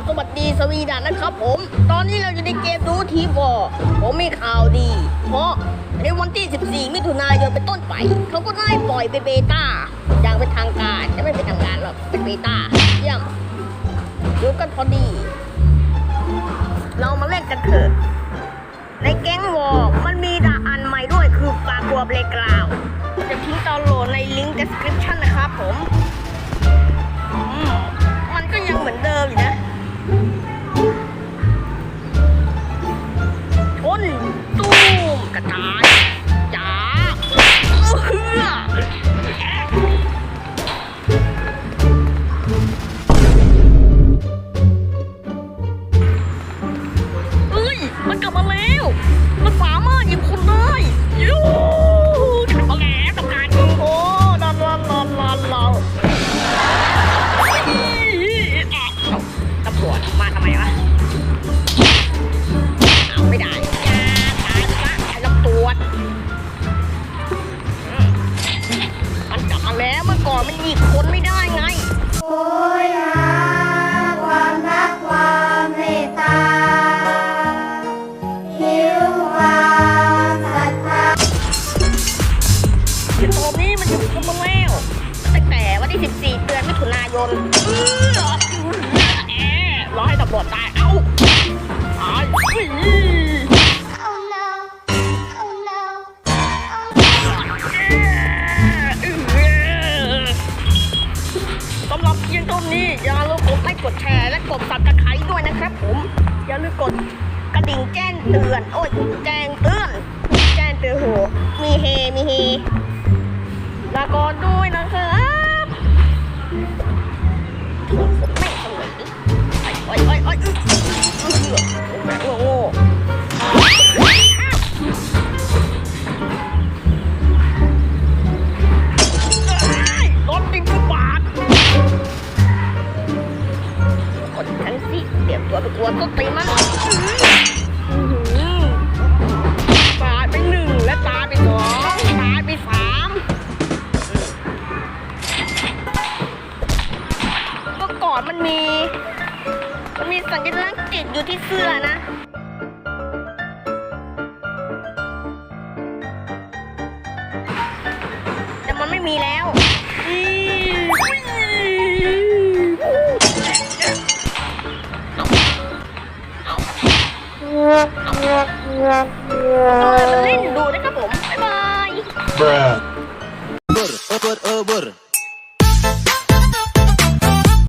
บสวัสดีสวีดันนะครับผม ตอนนี้เราอยู่ในเกมดูทีบอผมมีข่าวดี เพราะในวันที่ 14 มิถุนายนเป็นต้นไป เขาก็ได้ปล่อยเป็นเบต้า อย่างเป็นทางการจะไม่เป็นทางการหรอก เป็นเบต้าเยี่ยมดูกันพอดี เรามาเล่นกันเถอะ ในแก๊งวอร์มันมีด่าอันใหม่ด้วยคือปลากัวเบลกราวจะทิ้งดาวน์โหลดในลิงก์ description กระจาย อนนี้มันหยุดคนมาแล้วตั้งแต่วันที่ 14 เดือนมิถุนายนเออแอะรอให้ตำรวจตาย เอ้าตายเฮ้ย Oh no Oh no สำหรับเพียงเท่านี้อย่าลืมกดไลค์กดแชร์และกดซับสไครต์ด้วยนะครับผม อย่าลืมกดกระดิ่งแจ้งเตือน โอ้ยแจ้งเตือน แจ้งเตือนโหมีเฮ มีเฮ ลากอนด้วยนะครับไม่สวยโอ้ยโอ้ยโอ้ยอื้อโอ้โหรถติดกระบาดคนฉันสิเตรียมตัวไปกวนต้นตีมัน สัญลักษณ์ติดอยู่ที่เสื้อนะแต่มันไม่มีแล้วอีเอาเอาเอามาเล่นดูนะครับผม บ๊ายบาย